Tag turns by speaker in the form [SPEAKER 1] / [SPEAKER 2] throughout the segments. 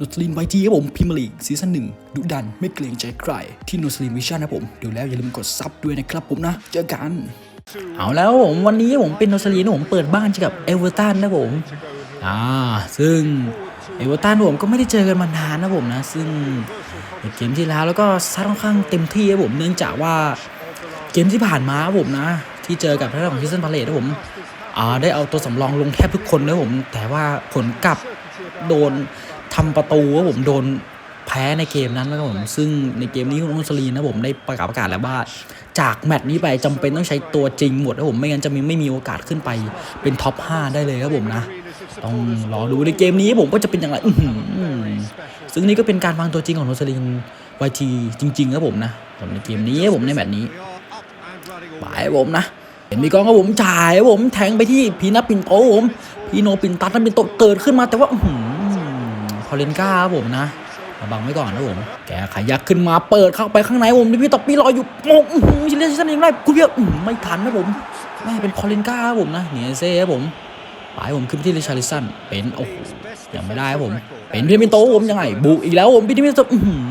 [SPEAKER 1] นอตลินไวทีครับผมพิมลีกซีซั่นหนึ่งดุดันไม่เกรงใจใคร ที่นอตลินวิชั่นนะผมดูแล้วอย่าลืมกดซับด้วยนะครับผมนะ เจอกัน เอาแล้วผมวันนี้ผมเป็นนอตลินผมเปิดบ้านเจอกับเอเวอร์ตันนะผมอ่าซึ่งเอเวอร์ตันผมก็ไม่ได้เจอกันมานานนะผมนะ ซึ่งเกมที่แล้วแล้วก็ซัดค่อนข้างเต็มที่ครับผมเนื่องจากว่าเกมที่ผ่านมาผมนะ ที่เจอกับทางด้าของซิซันพาเลตครับผมอ่าได้เอาตัวสำรองลงแทบทุกคนนะผม แต่ว่าผลกลับโดน ทำประตูครับผมโดนแพ้ในเกมนั้นนะครับผมซึ่งในเกมนี้คุณองศลีนะผมได้ประกาศประกาศแล้วว่า จากแมตช์นี้ไปจำเป็นต้องใช้ตัวจริงหมดนะผมไม่งั้นจะมีไม่มีโอกาสขึ้นไปเป็นท็อป 5 ได้เลยครับผมนะต้องรอดูในเกมนี้ผมว่าจะเป็นอย่างไรซึ่งนี่ก็เป็นการวางตัวจริงของโนซลินไวทีจริงๆครับผมนะสำหรับในเกมนี้ผมในแมตช์นี้ไปครับผมนะ เห็นมีกองครับผมจ่ายผมแทงไปที่พีนับปินโตผมพีโนปินตัดนั้นเป็นโตเกิดขึ้นมาแต่ว่า อื้ อหือพอเลนก้าครับผมนะระบังไว้ก่อนนะผมแกขยักขึ้นมาเปิดเข้าไปข้างในผมนี่พี่ตบปีรอยอยู่โมงอื้อหือชิลเลชันเองได้คุณเพียอื้อหือไม่ทันนะผมแม่เป็นพอเลนก้าครับผมนะเนียเซ่ครับผมไปผมขึ้นไปที่ลิชาริสันเป็นโอ้โหยังไม่ได้ครับผม เป็นพีมินโตผมยังไงบุกอีกแล้วผมพีมินโตอื้อหือ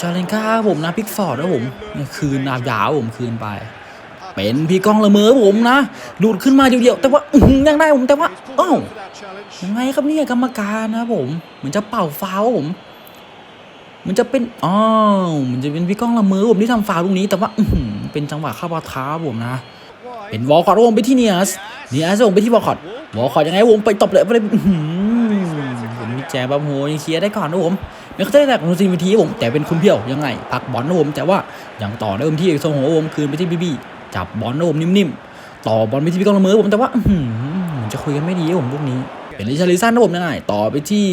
[SPEAKER 1] ชาเลนก้าผมนะพิกฟอร์ดนะผม คืนนาบยาวผมคืนไป เป็นพี่ก้องละเมอผมนะหลุดขึ้นมาเดียวๆแต่ว่าอยังได้ผมแต่ว่าเอ้ายังไงครับเนี่ยกรรมการนะผมเหมือนจะเป่าฟาวผมมันจะเป็นอ้าวมันจะเป็นพี่ก้องละเมอผมที่ทำฟาวล์ลูกนี้แต่ว่าอืเป็นจังหวะเข้าปะท้าผมนะเป็นวอลคอร์ดผมไปที่เนียสเนียสผมไปที่วอลคอร์ดวอลคอร์ดยังไงผมไปตบเลยไปเลยอื้อหือผมมีแจบัมโฮยังเคลียร์ได้ก่อนนะผมไม่เข้าใจแต่ของซีมิทีผมแต่เป็นคุณเพียวยังไง พักบอลนะผมแต่ว่าอย่างต่อเริ่มที่โซโหผมคืนไปที่บีบี จับบอลนะผมนิ่มๆ ต่อบอลไปที่พี่กองละเมอผมแต่ว่าอื้อหือจะคุยกันไม่ดีผมพวกนี้ เป็นลิชาริสันนะผมยังไงต่อไปที่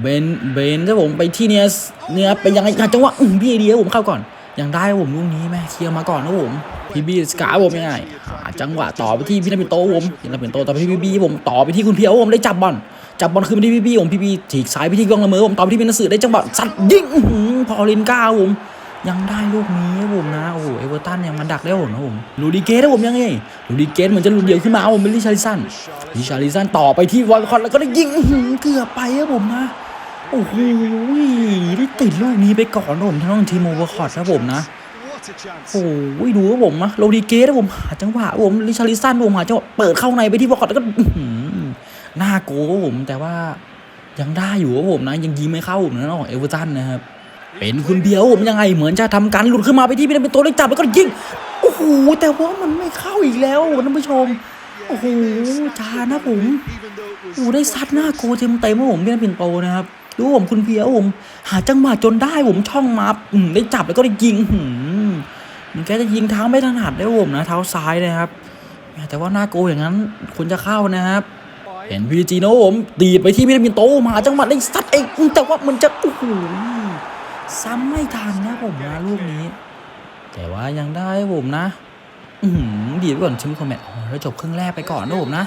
[SPEAKER 1] เบนเบนนะผมไปที่เนียสเนียไปยังไงจังหวะอื้อพี่เดียผมเข้าก่อนยังได้ผมลูกนี้แม่เคลียร์มาก่อนนะผมพี่บีสกาผมยังไงจังหวะต่อไปที่พี่นาเป็นโตผมพี่นาเป็นโตต่อไปที่พี่บีผมต่อไปที่คุณเพียวผมได้จับบอลจับบอลคืนไปที่พี่บีผมพี่บีถีกซ้ายไปที่กองละเมอผมต่อไปที่เป็นนักสือได้จังหวะสัดยิงหือพอลินก้าผมยังได้ลูกนี้ผมนะ อ้โหเอเวอร์ตันยังมันดักได้ผมนะผมลูดิเกตนะผมยังไงลูดิเกตเหมือนจะหลุดเดี่ยวขึ้นมาผมเป็นลิชาริสันลิชาริสันต่อไปที่วอลคอตแล้วก็ได้ยิงเกือบไปครับผมนะโอ้โหได้ติดลูกนี้ไปก่อนผมทั้งทีมโอเวอร์คอตนะผมนะโอ้ยดูครับผมนะโรดิเกสผมหาจังหวะผมลิชาริสันผมหาจังหวะเปิดเข้าในไปที่บอลคอร์ดแล้วก็หน้าโกครับผมแต่ว่ายังได้อยู่ครับผมนะ ยังยิงไม่เข้าผมนะของเอเวอร์ตันนะครับ เป็นคุณเบียวผมยังไงเหมือนจะทำการหลุดขึ้นมาไปที่เป็นตัวเล็กจับแล้วก็ยิงโอ้โหแต่ว่ามันไม่เข้าอีกแล้วท่านผู้ชมโอ้โหจานะผมโอ้ได้ซัดหน้าโกเต็มเต็มๆครับผมพี่นันปินโตนะครับดูผมคุณเบียวผม หาจังหวะจนได้ผมช่องมาอืมได้จับแล้วก็ได้ยิงหือมันแกจะยิงเท้าไม่ถนัดได้ผมนะ เท้าซ้ายนะครับแต่ว่าหน้าโกอย่างนั้นคุณจะเข้านะครับเห็นพีจีโนผมดีดไปที่พิรามินโตมาจังหวะได้ซัดเองแต่ว่ามันจะโอ้โห ซ้ำไม่ทันนะผมนะลูกนี้ แต่ว่ายังได้ผมนะ อือหือดีไปก่อนชิมคอมเมนต์แล้วจบครึ่งแรกไปก่อนนะผมนะ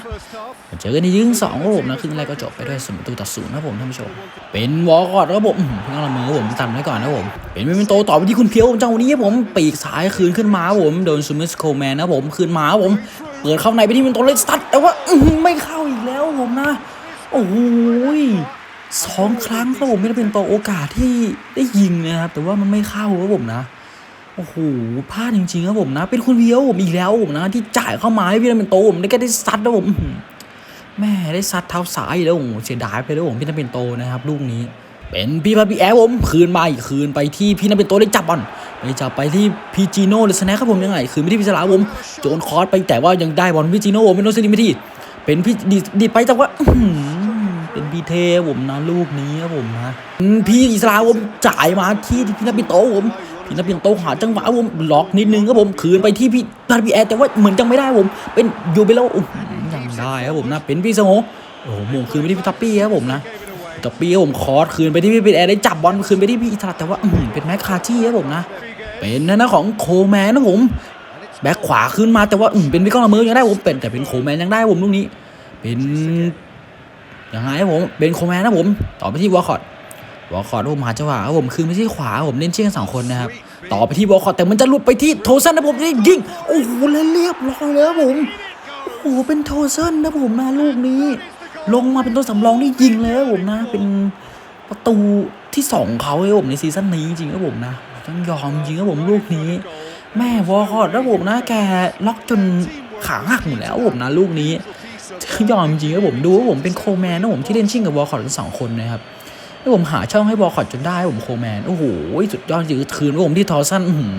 [SPEAKER 1] เจอกันในยึงสองผมนะครึ่งแรกก็จบไปด้วยศูนย์ประตูต่อศูนย์นะผมท่านผู้ชม เป็นวอลกอดครับผมเพิ่งเอาละมือผมตัดไว้ก่อนนะผม เป็นเป็นโตต่อไปที่คุณเพียวผมจังหวะนี้ผมปีกซ้ายคืนขึ้นมาผมโดนซูมิสโคแมนนะผมคืนมาผมเปิดเข้าในไปที่เป็นโตเลยสตัดแต่ว่าไม่เข้าอีกแล้วผมนะ โอ้โห สองครั้งครับผมไม่ได้เป็นโตโอกาสที่ได้ยิงนะครับ แต่ว่ามันไม่เข้าครับผมนะ โอ้โหพลาดจริงๆครับผมนะ เป็นคุณเพียวผมอีกแล้วผมนะ ที่จ่ายเข้ามาให้พี่นันเป็นโตผมได้แค่ได้ซัดนะผมแม่ได้ซัดเท้าซ้ายแล้วโอ้โหเสียดายไปแล้วผมพี่นันเป็นโตนะครับลูกนี้เป็นพี่พาพี่แอร์ผมคืนมาอีกคืนไปที่พี่นันเป็นโตได้จับบอลไปจับไปที่พีจีโน่หรือสแน็คครับผมยังไง คืนไปที่พิศลาผมโจนคอร์สไปแต่ว่ายังได้บอลพี่จีโน่ผมเป็นโนซิลิมิทีเป็นพี่ดีดไปแต่ว่า พี่เทผมนะลูกนี้ครับผมนะพี่อิสลาผมจ่ายมาที่พี่นันเป็นโตผมพี่นันเป็นโตหาจังหวะผมล็อกนิดนึงครับผมคืนไปที่พี่พาพี่แอร์แต่ว่าเหมือนจังไม่ได้ผมเป็นยูเบโลอื้อหือยังได้ครับผมนะเป็นพี่สงโหโอ้โหมงคืนไปที่พี่ทัปปี้ครับผมนะทัปปี้ผมคอร์สคืนไปที่พี่เป็นแอร์ได้จับบอลคืนไปที่พี่อิสระแต่ว่าอื้อหือเป็นแม็กคาที่ครับผมนะเป็นนะของโคแมนนะผมแบ็คขวาขึ้นมาแต่ว่าอืมเป็นพี่ก้องละเมอยังได้ผมเป็นแต่เป็นโคแมนยังได้ผมลูกนี้ เป็น ยังไงครับผมเป็นโคแมนนะผม ต่อไปที่วอลคอตวอลคอตผมหาจังหวะผมคืนไปที่ขวาผมเล่นเชี่ยงสองคนนะครับ ต่อไปที่วอลคอตแต่มันจะหลุดไปที่โทสันนะผมได้ยิงโอ้โหแล้วเรียบร้อยแล้วผมโอ้โหเป็นโทเซนนะผมนะลูกนี้ ลงมาเป็นตัวสำรองที่ยิงเลยผมนะ เป็นประตูที่สองเขาครับผมในซีซั่นนี้จริงครับผมนะต้องยอมจริงครับผมลูกนี้ แม่วอลคอร์ดครับผมนะแกล็อกจนขาหักหมดแล้วผมนะลูกนี้ ยอมจริงครับผมดูว่าผมเป็นโคแมนนะผมที่เล่นชิ่งกับวอลคอร์ดทั้งสองคนนะครับแล้วผมหาช่องให้วอลคอร์ดจนได้ผมโคแมนโอ้โหสุดยอดจริงคืนว่าผมที่ทอสันอื้อหือ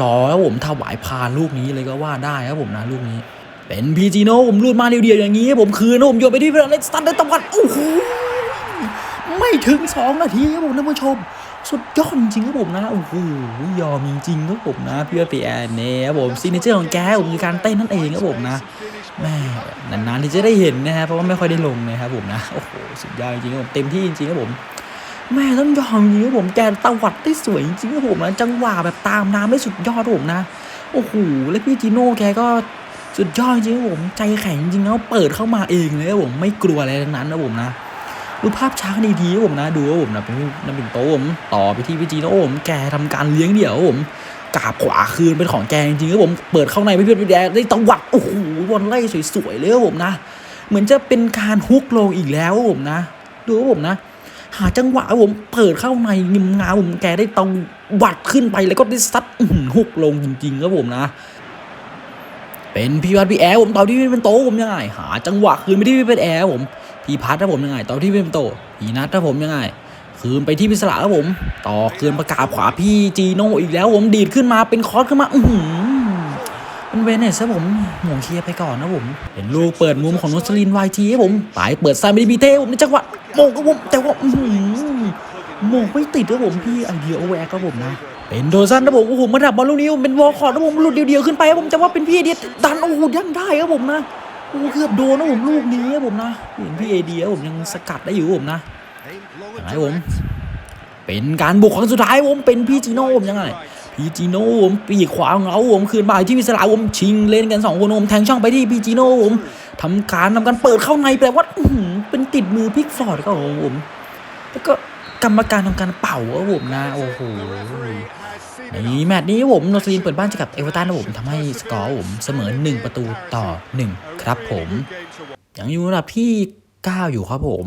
[SPEAKER 1] รอแล้วผมถวายพานลูกนี้เลยก็ว่าได้ครับผมนะลูกนี้ เป็นพีจีโนผมรูดมาเดียวๆอย่างนี้ ผมคืนนะผมโยนไปที่เวลาเล็กสตันได้ตะวันโอ้โหไม่ถึงสองนาทีครับผมท่านผู้ชม สุดยอดจริงครับผมนะโอ้โหยอมจริงๆครับผมนะพี่ว่าปีแอนเน่ครับผมซีเนเจอร์ของแกผมคือการเต้นนั่นเองครับผมนะ แม่นานๆที่จะได้เห็นนะฮะเพราะว่าไม่ค่อยได้ลงนะครับผมนะโอ้โหสุดยอดจริงๆครับผมเต็มที่จริงๆครับผมแม่ต้องยอมจริงครับผมแกตวัดได้สวยจริงครับผมนะจังหวะแบบตามน้ำได้สุดยอดผมนะโอ้โหแล้วพี่จิโน่แกก็สุดยอดจริงครับผมใจแข็งจริงแล้วเปิดเข้ามาเองเลยครับผมไม่กลัวอะไรทั้งนั้นนะผมนะดูภาพช้าดีๆครับผมนะดูว่าผมนะเป็นนักบินโตผมต่อไปที่พี่จิโน่ผมแกทำการเลี้ยงเดี่ยวผม กาบขวาคืนเป็นของแกจริงๆครับผมเปิดเข้าในพี่เพื่อนพี่แดได้ตวัดโอ้โหบอลไล่สวยๆเลยครับผมนะ เหมือนจะเป็นการฮุกลงอีกแล้วครับผมนะ ดูครับผมนะ หาจังหวะครับผมเปิดเข้าในงิมงาผมแกได้ตรงวัดขึ้นไปแล้วก็ได้ซัดหุกลงจริงๆครับผมนะเป็นพี่พัดพี่แอร์ผมต่อที่พี่เป็นโตผมยังไง หา จังหวะคืนไปที่พี่เป็นแอร์ผมพี่พัดถ้าผมยังไงต่อที่พี่เป็นโตพี่นัทถ้าผมยังไง คืนไปที่พิศระครับผม ต่อคืนประกาศขวาพี่จีโน่อีกแล้วผมดีดขึ้นมาเป็นคอร์สขึ้นมา อือหือเป็นเวเนสครับผมหมงเคลียร์ไปก่อนนะผม เห็นลูกเปิดมุมของนสลินไวทีครับผมปลายเปิดซามิบีเต้ผมในจังหวะโมงครับผมแต่ว่าอื้อหือโมงไม่ติดครับผมพี่ไอเดียโอแวร์ครับผมนะ เป็นโดซันนะผมโอ้โหมาดับบอลลูกนี้เป็นวอลคอร์ดนะผมหลุดเดียวๆขึ้นไปครับผมจะว่าเป็นพี่ไอเดียดันโอ้โหยังได้ครับผมนะโอ้เกือบโดนนะผมลูกนี้ครับผมนะเห็นพี่ไอเดียผมยังสกัดได้อยู่ครับผมนะ ยังไงผม เป็นการบุกครั้งสุดท้ายผมเป็นพี่จีโน่ผมยังไงพี่จีโน่ผมปีกขวาของเราผมคืนมาที่วิสลาผมชิงเล่นกันสองคนผมแทงช่องไปที่พี่จีโน่ผมทำการทำการเปิดเข้าในแปลว่าเป็นติดมือพิกฟอร์ดก็ผมแล้วก็กรรมการทำการเป่าครับผมนะโอ้โหในแมตช์นี้ผมโนสลีนเปิดบ้านจอกับเอเวอร์ตันผมทำให้สกอร์ผมเสมอ 1 ประตูต่อ 1 ครับผม ยังอยู่ระดับที่ 9 อยู่ครับผม